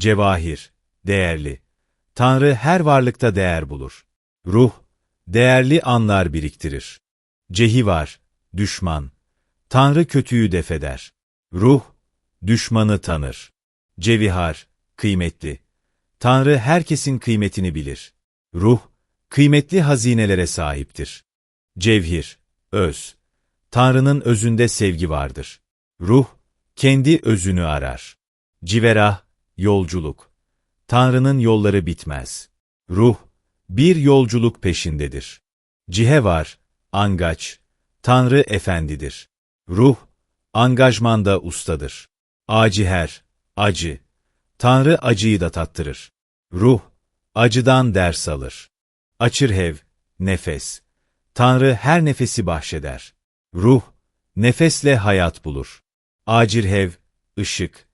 Cevahir, değerli. Tanrı her varlıkta değer bulur. Ruh, değerli anlar biriktirir. Cehivar, düşman. Tanrı kötüyü defeder. Ruh, düşmanı tanır. Cevihar, kıymetli. Tanrı herkesin kıymetini bilir. Ruh, kıymetli hazinelere sahiptir. Cevhir, öz. Tanrı'nın özünde sevgi vardır. Ruh, kendi özünü arar. Civerah, yolculuk. Tanrı'nın yolları bitmez. Ruh, bir yolculuk peşindedir. Cihe var, angaç. Tanrı efendidir. Ruh, angajmanda ustadır. Aciher, acı. Tanrı acıyı da tattırır. Ruh, acıdan ders alır. Açırhev, nefes. Tanrı her nefesi bahşeder. Ruh, nefesle hayat bulur. Acirhev, ışık.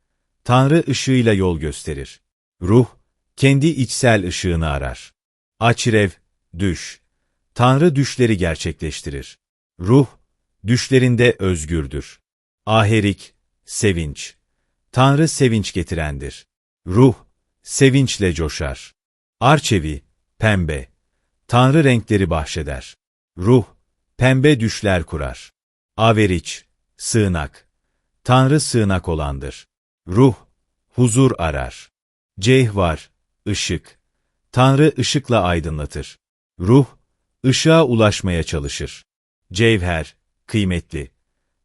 Tanrı ışığıyla yol gösterir. Ruh, kendi içsel ışığını arar. Açirev, düş. Tanrı düşleri gerçekleştirir. Ruh, düşlerinde özgürdür. Aherik, sevinç. Tanrı sevinç getirendir. Ruh, sevinçle coşar. Arçevi, pembe. Tanrı renkleri bahşeder. Ruh, pembe düşler kurar. Averiç, sığınak. Tanrı sığınak olandır. Ruh, huzur arar. Cehvar, ışık. Tanrı ışıkla aydınlatır. Ruh, ışığa ulaşmaya çalışır. Cevher, kıymetli.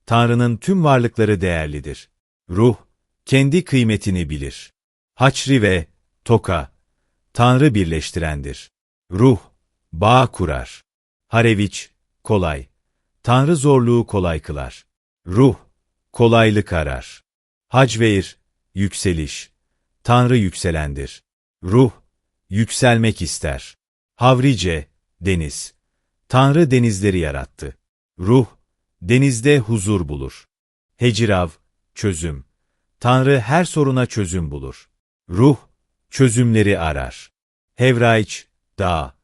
Tanrı'nın tüm varlıkları değerlidir. Ruh, kendi kıymetini bilir. Haçri ve Toka, Tanrı birleştirendir. Ruh, bağ kurar. Hareviç, kolay. Tanrı zorluğu kolay kılar. Ruh, kolaylık arar. Hacveir, yükseliş. Tanrı yükselendir. Ruh, yükselmek ister. Havrice, deniz. Tanrı denizleri yarattı. Ruh, denizde huzur bulur. Hecirav, çözüm. Tanrı her soruna çözüm bulur. Ruh, çözümleri arar. Hevraiç, dağ.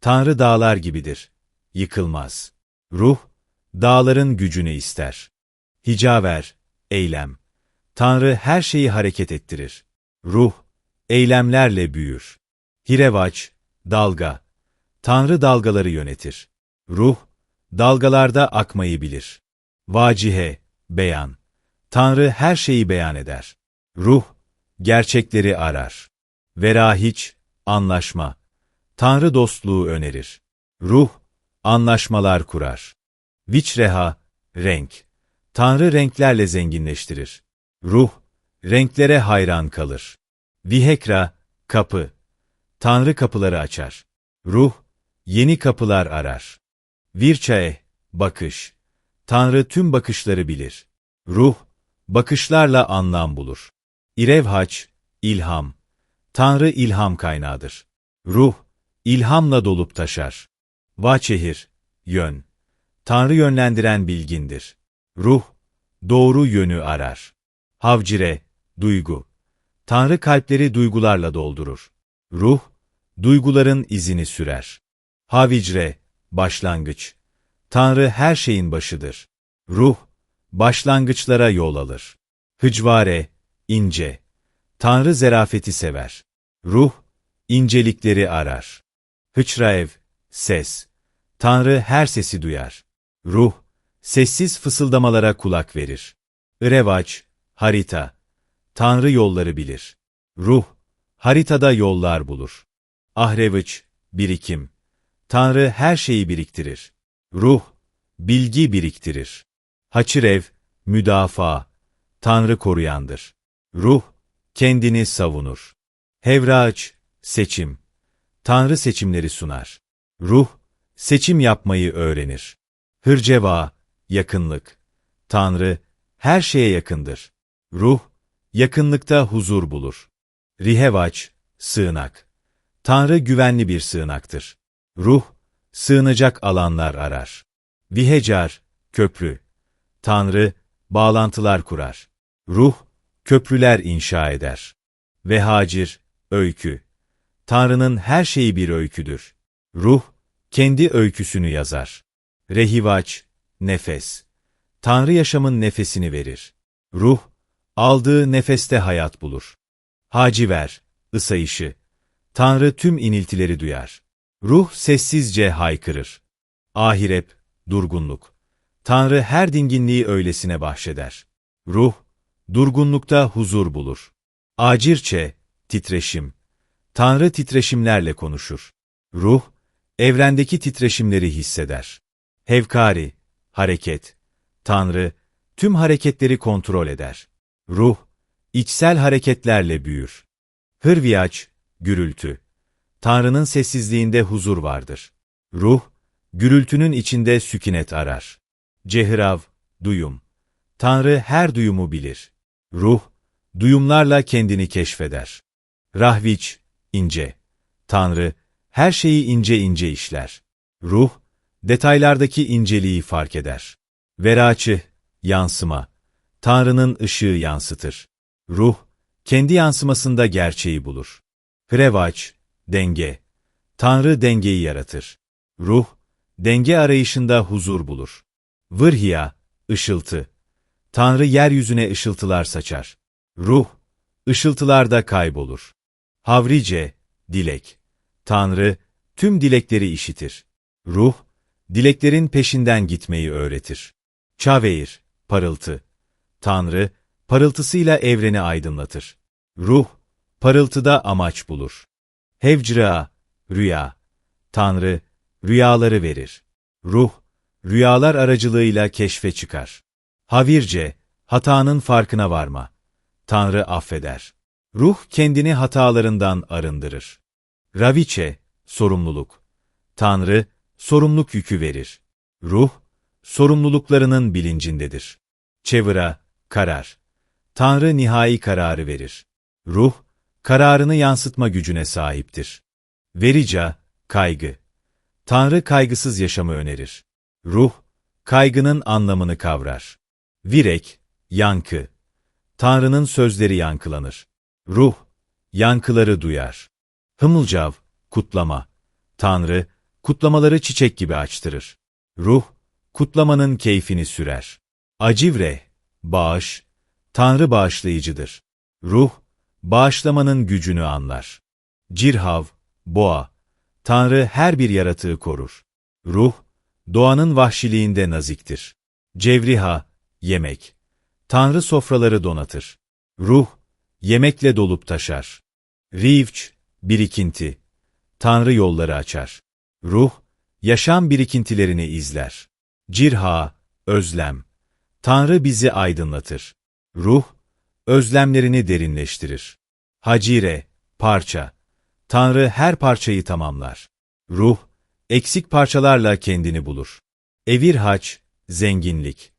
Tanrı dağlar gibidir. Yıkılmaz. Ruh, dağların gücünü ister. Hicaver, eylem. Tanrı her şeyi hareket ettirir. Ruh, eylemlerle büyür. Hirevaç, dalga. Tanrı dalgaları yönetir. Ruh, dalgalarda akmayı bilir. Vacihe, beyan. Tanrı her şeyi beyan eder. Ruh, gerçekleri arar. Verahiç, anlaşma. Tanrı dostluğu önerir. Ruh, anlaşmalar kurar. Viçreha, renk. Tanrı renklerle zenginleştirir. Ruh, renklere hayran kalır. Vihekra, kapı. Tanrı kapıları açar. Ruh, yeni kapılar arar. Virçae, bakış. Tanrı tüm bakışları bilir. Ruh, bakışlarla anlam bulur. İrevhaç, ilham. Tanrı ilham kaynağıdır. Ruh, ilhamla dolup taşar. Vaçehir, yön. Tanrı yönlendiren bilgindir. Ruh, doğru yönü arar. Havcire, duygu. Tanrı kalpleri duygularla doldurur. Ruh, duyguların izini sürer. Havicre, başlangıç. Tanrı her şeyin başıdır. Ruh, başlangıçlara yol alır. Hıcvare, ince. Tanrı zerafeti sever. Ruh, incelikleri arar. Hıçraev, ses. Tanrı her sesi duyar. Ruh, sessiz fısıldamalara kulak verir. Irevaç, harita. Tanrı yolları bilir. Ruh, haritada yollar bulur. Ahrevıç, birikim. Tanrı her şeyi biriktirir. Ruh, bilgi biriktirir. Haçirev, müdafaa. Tanrı koruyandır. Ruh, kendini savunur. Hevraç, seçim. Tanrı seçimleri sunar. Ruh, seçim yapmayı öğrenir. Hırceva, yakınlık. Tanrı, her şeye yakındır. Ruh, yakınlıkta huzur bulur. Rihevaç, sığınak. Tanrı güvenli bir sığınaktır. Ruh, sığınacak alanlar arar. Vihecar, köprü. Tanrı, bağlantılar kurar. Ruh, köprüler inşa eder. Vehacir, öykü. Tanrı'nın her şeyi bir öyküdür. Ruh, kendi öyküsünü yazar. Rehivaç, nefes. Tanrı yaşamın nefesini verir. Ruh, aldığı nefeste hayat bulur. Haciver, ısayışı. Tanrı tüm iniltileri duyar. Ruh sessizce haykırır. Ahirep, durgunluk. Tanrı her dinginliği öylesine bahşeder. Ruh, durgunlukta huzur bulur. Acirçe, titreşim. Tanrı titreşimlerle konuşur. Ruh, evrendeki titreşimleri hisseder. Hevkari, hareket. Tanrı, tüm hareketleri kontrol eder. Ruh, içsel hareketlerle büyür. Hırviyaç, gürültü. Tanrı'nın sessizliğinde huzur vardır. Ruh, gürültünün içinde sükinet arar. Cehrav, duyum. Tanrı her duyumu bilir. Ruh, duyumlarla kendini keşfeder. Rahviç, ince. Tanrı, her şeyi ince ince işler. Ruh, detaylardaki inceliği fark eder. Veraçı, yansıma. Tanrı'nın ışığı yansıtır. Ruh, kendi yansımasında gerçeği bulur. Hrevaç, denge. Tanrı dengeyi yaratır. Ruh, denge arayışında huzur bulur. Vırhiya, ışıltı. Tanrı yeryüzüne ışıltılar saçar. Ruh, ışıltılarda kaybolur. Havrice, dilek. Tanrı, tüm dilekleri işitir. Ruh, dileklerin peşinden gitmeyi öğretir. Çaveir, parıltı. Tanrı, parıltısıyla evreni aydınlatır. Ruh, parıltıda amaç bulur. Hevcra, rüya. Tanrı, rüyaları verir. Ruh, rüyalar aracılığıyla keşfe çıkar. Havirce, hatanın farkına varma. Tanrı affeder. Ruh kendini hatalarından arındırır. Raviçe, sorumluluk. Tanrı, sorumluluk yükü verir. Ruh, sorumluluklarının bilincindedir. Çevira, karar. Tanrı nihai kararı verir. Ruh, kararını yansıtma gücüne sahiptir. Verica, kaygı. Tanrı kaygısız yaşamı önerir. Ruh, kaygının anlamını kavrar. Virek, yankı. Tanrı'nın sözleri yankılanır. Ruh, yankıları duyar. Hımılcav, kutlama. Tanrı, kutlamaları çiçek gibi açtırır. Ruh, kutlamanın keyfini sürer. Acivre, bağış, Tanrı bağışlayıcıdır. Ruh, bağışlamanın gücünü anlar. Cirhav, boğa, Tanrı her bir yaratığı korur. Ruh, doğanın vahşiliğinde naziktir. Cevriha, yemek. Tanrı sofraları donatır. Ruh, yemekle dolup taşar. Rivç, birikinti. Tanrı yolları açar. Ruh, yaşam birikintilerini izler. Cirha, özlem. Tanrı bizi aydınlatır. Ruh, özlemlerini derinleştirir. Hacire, parça. Tanrı her parçayı tamamlar. Ruh, eksik parçalarla kendini bulur. Evir haç, zenginlik.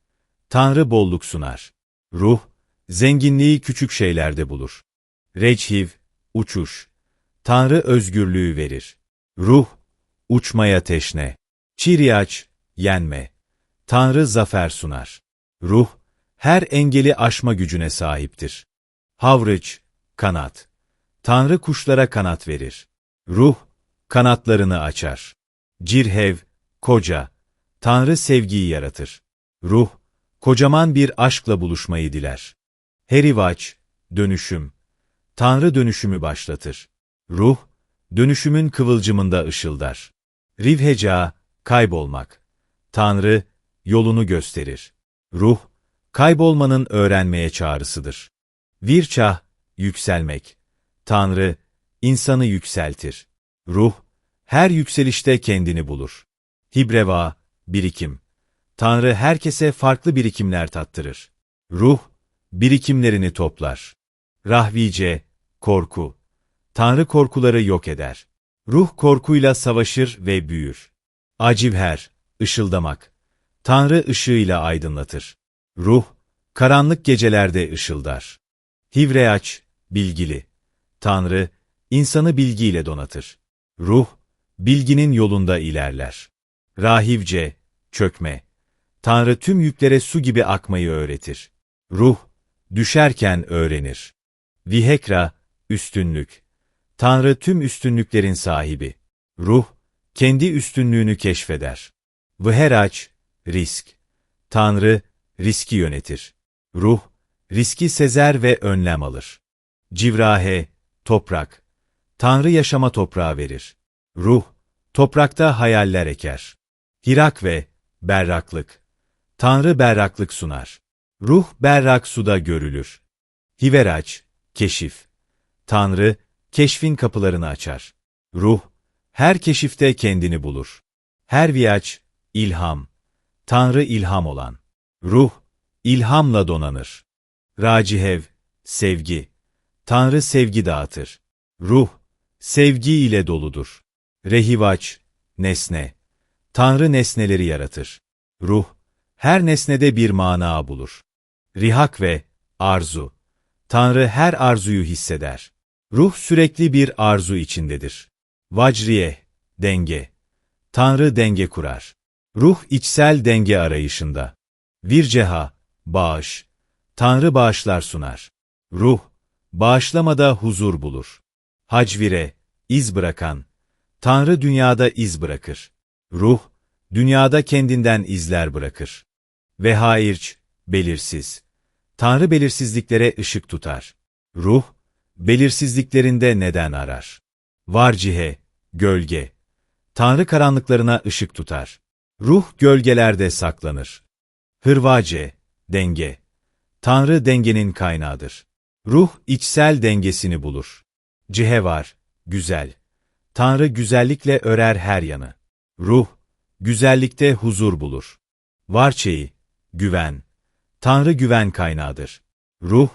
Tanrı bolluk sunar. Ruh, zenginliği küçük şeylerde bulur. Reçhiv, uçuş. Tanrı özgürlüğü verir. Ruh, uçmaya teşne. Çiriyaç, yenme. Tanrı zafer sunar. Ruh, her engeli aşma gücüne sahiptir. Havrıç, kanat. Tanrı kuşlara kanat verir. Ruh, kanatlarını açar. Cirhev, koca. Tanrı sevgiyi yaratır. Ruh, kocaman bir aşkla buluşmayı diler. Herivaç, dönüşüm. Tanrı dönüşümü başlatır. Ruh, dönüşümün kıvılcımında ışıldar. Rivheca, kaybolmak. Tanrı, yolunu gösterir. Ruh, kaybolmanın öğrenmeye çağrısıdır. Virçah, yükselmek. Tanrı, insanı yükseltir. Ruh, her yükselişte kendini bulur. Hibreva, birikim. Tanrı herkese farklı birikimler tattırır. Ruh, birikimlerini toplar. Rahvice, korku. Tanrı korkuları yok eder. Ruh korkuyla savaşır ve büyür. Acivher, ışıldamak. Tanrı ışığıyla aydınlatır. Ruh, karanlık gecelerde ışıldar. Hivreaç, bilgili. Tanrı, insanı bilgiyle donatır. Ruh, bilginin yolunda ilerler. Rahivce, çökme. Tanrı tüm yüklere su gibi akmayı öğretir. Ruh, düşerken öğrenir. Vihekra, üstünlük. Tanrı tüm üstünlüklerin sahibi. Ruh, kendi üstünlüğünü keşfeder. Vheraç, risk. Tanrı, riski yönetir. Ruh, riski sezer ve önlem alır. Civrahe, toprak. Tanrı yaşama toprağı verir. Ruh, toprakta hayaller eker. Hirak ve berraklık. Tanrı berraklık sunar. Ruh berrak suda görülür. Hiveraç, keşif. Tanrı, keşfin kapılarını açar. Ruh, her keşifte kendini bulur. Her viyaç, ilham. Tanrı ilham olan. Ruh, ilhamla donanır. Racihev, sevgi. Tanrı sevgi dağıtır. Ruh, sevgi ile doludur. Rehivaç, nesne. Tanrı nesneleri yaratır. Ruh, her nesnede bir mana bulur. Rihak ve arzu. Tanrı her arzuyu hisseder. Ruh sürekli bir arzu içindedir. Vacriye, denge. Tanrı denge kurar. Ruh içsel denge arayışında. Virceha, bağış. Tanrı bağışlar sunar. Ruh, bağışlamada huzur bulur. Hacvire, iz bırakan. Tanrı dünyada iz bırakır. Ruh, dünyada kendinden izler bırakır. Ve hairç, belirsiz. Tanrı belirsizliklere ışık tutar. Ruh, belirsizliklerinde neden arar. Varcihe, gölge. Tanrı karanlıklarına ışık tutar. Ruh gölgelerde saklanır. Hırvace, denge. Tanrı dengenin kaynağıdır. Ruh içsel dengesini bulur. Cihevar, güzel. Tanrı güzellikle örer her yanı. Ruh, güzellikte huzur bulur. Varçeyi, güven. Tanrı güven kaynağıdır. Ruh,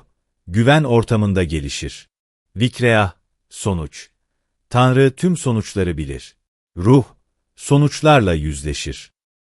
güven ortamında gelişir. Vikrea, sonuç. Tanrı tüm sonuçları bilir. Ruh, sonuçlarla yüzleşir.